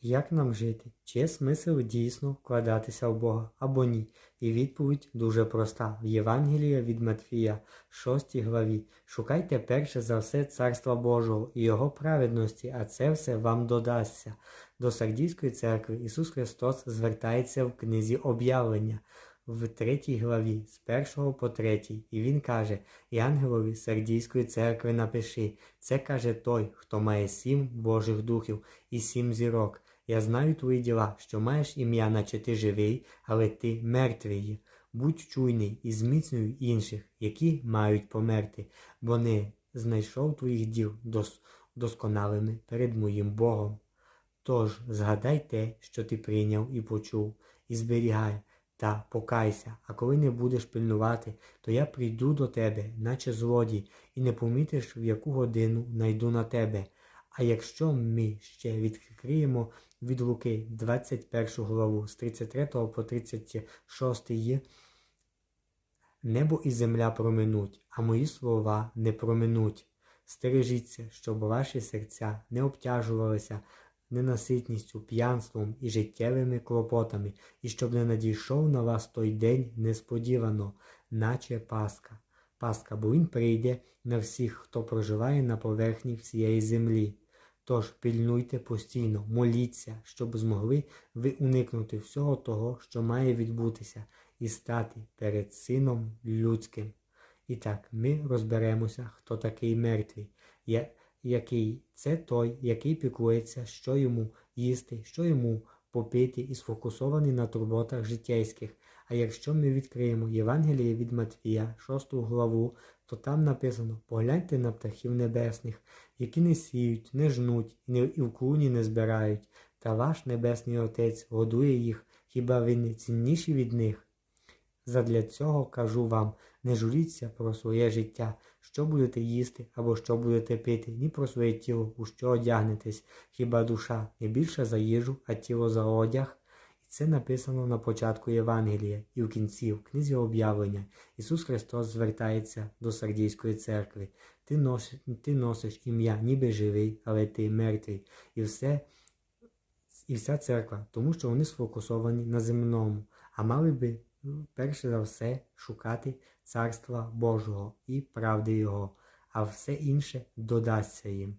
Як нам жити? Чи є смисл дійсно вкладатися в Бога або ні? І відповідь дуже проста. В Євангелії від Матфія, 6 главі. Шукайте перше за все Царства Божого і Його праведності, а це все вам додасться. До Сардійської церкви Ісус Христос звертається в книзі об'явлення в третій главі, з першого по третій, і він каже: І ангелові Сардійської церкви напиши, це каже той, хто має сім Божих духів і сім зірок. Я знаю твої діла, що маєш ім'я, наче ти живий, але ти мертвий. Будь чуйний і зміцнюй інших, які мають померти, бо не знайшов твоїх діл дос- досконалими перед моїм Богом. Тож згадай те, що ти прийняв і почув, і зберігай, та покайся, а коли не будеш пильнувати, то я прийду до тебе, наче злодій, і не помітиш, в яку годину найду на тебе. А якщо ми ще відкриємо від Луки 21 главу з 33 по 36 є, Небо і земля проминуть, а мої слова не проминуть. Стережіться, щоб ваші серця не обтяжувалися ненаситністю, п'янством і життєвими клопотами, і щоб не надійшов на вас той день несподівано, наче Пасха. Пасха, бо він прийде на всіх, хто проживає на поверхні всієї землі. Тож пильнуйте постійно, моліться, щоб змогли ви уникнути всього того, що має відбутися, і стати перед Сином Людським. І так, ми розберемося, хто такий мертвий, який це той, який піклується, що йому їсти, що йому попити і сфокусовані на турботах життєйських. А якщо ми відкриємо Євангеліє від Матвія, 6 главу, то там написано: погляньте на птахів небесних, які не сіють, не жнуть і в клуні не збирають, та ваш небесний Отець годує їх, хіба ви не цінніші від них? Задля цього кажу вам, не журіться про своє життя, що будете їсти або що будете пити, ні про своє тіло, у що одягнетесь, хіба душа не більше за їжу, а тіло за одяг. І це написано на початку Євангелія і в кінці, в книзі об'явлення. Ісус Христос звертається до Сардійської церкви. Ти носиш, ти носиш ім'я, ніби живий, але ти мертвий. І все і вся церква, тому що вони сфокусовані на земному, а мали би ну, перше за все шукати Царства Божого і правди Його, а все інше додасться їм.